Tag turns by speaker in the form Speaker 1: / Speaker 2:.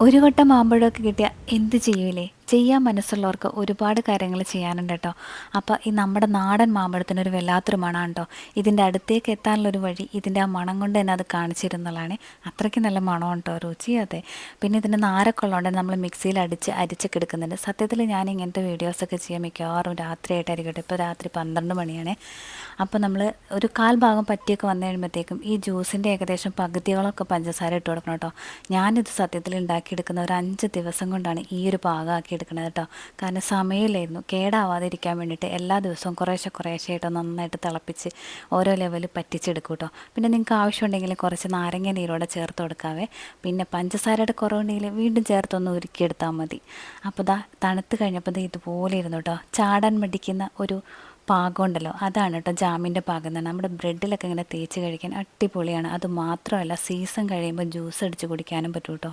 Speaker 1: ഒരു വട്ടം മാമ്പഴമൊക്കെ കിട്ടിയാൽ എന്ത് ചെയ്യൂലേ? ചെയ്യാൻ മനസ്സുള്ളവർക്ക് ഒരുപാട് കാര്യങ്ങൾ ചെയ്യാനുണ്ട് കേട്ടോ. അപ്പോൾ ഈ നമ്മുടെ നാടൻ മാമ്പഴത്തിനൊരു വല്ലാത്തൊരു മണമാണ് കേട്ടോ. ഇതിന്റെ അടുത്തേക്ക് എത്താനുള്ളൊരു വഴി ഇതിന്റെ ആ മണം കൊണ്ട് തന്നെ അത് കാണിച്ചിരുന്നതാണ്. അത്രയ്ക്ക് നല്ല മണമാണ് കേട്ടോ രുചി അതെ. പിന്നെ ഇതിന്റെ നാരൊക്കെ ഉള്ളതുകൊണ്ട് നമ്മൾ മിക്സിയിൽ അടിച്ച് അരിച്ചൊക്കെ എടുക്കുന്നുണ്ട് സത്യത്തിൽ ഞാൻ ഇങ്ങനത്തെ വീഡിയോസൊക്കെ ചെയ്യാൻ മിക്കവാറും രാത്രിയായിട്ടായിരിക്കട്ടെ. ഇപ്പോൾ രാത്രി പന്ത്രണ്ട് മണിയാണ്. അപ്പോൾ നമ്മൾ ഒരു കാൽ ഭാഗം പറ്റിയൊക്കെ വന്നു കഴിയുമ്പോഴത്തേക്കും ഈ ജ്യൂസിന്റെ ഏകദേശം പകുതികളൊക്കെ പഞ്ചസാര ഇട്ട് കൊടുക്കണം കേട്ടോ. ഞാനിത് സത്യത്തിൽ ഉണ്ടാക്കിയെടുക്കുന്ന ഒരു അഞ്ച് ദിവസം കൊണ്ടാണ് ഈ ഒരു പാകമാക്കി എടുക്കുന്നത് കേട്ടോ കാരണം സമയമില്ലായിരുന്നു. കേടാവാതിരിക്കാൻ വേണ്ടിയിട്ട് എല്ലാ ദിവസവും കുറേശ്ശെ കുറേശ്ശെ കുറേശ്ശെയായിട്ട് നന്നായിട്ട് തിളപ്പിച്ച് ഓരോ ലെവൽ പറ്റിച്ചെടുക്കും കേട്ടോ പിന്നെ നിങ്ങൾക്ക് ആവശ്യമുണ്ടെങ്കിൽ കുറച്ച് നാരങ്ങ നീരോടെ ചേർത്ത് കൊടുക്കാവേ. പിന്നെ പഞ്ചസാരയുടെ കുറവുണ്ടെങ്കിൽ വീണ്ടും ചേർത്തൊന്ന് ഉരുക്കിയെടുത്താൽ മതി. അപ്പോൾ ദാ തണുത്ത് കഴിഞ്ഞപ്പോൾ ഇതുപോലെ ഇരുന്നു കേട്ടോ ചാടാൻ മടിക്കുന്ന ഒരു പാകം ഉണ്ടല്ലോ അതാണ് കേട്ടോ ജാമിന്റെ പാകം എന്ന് നമ്മുടെ ബ്രെഡിലൊക്കെ ഇങ്ങനെ തേച്ച് കഴിക്കാൻ അടിപൊളിയാണ്. അത് മാത്രമല്ല സീസൺ കഴിയുമ്പോൾ ജ്യൂസ് അടിച്ച് കുടിക്കാനും പറ്റും കേട്ടോ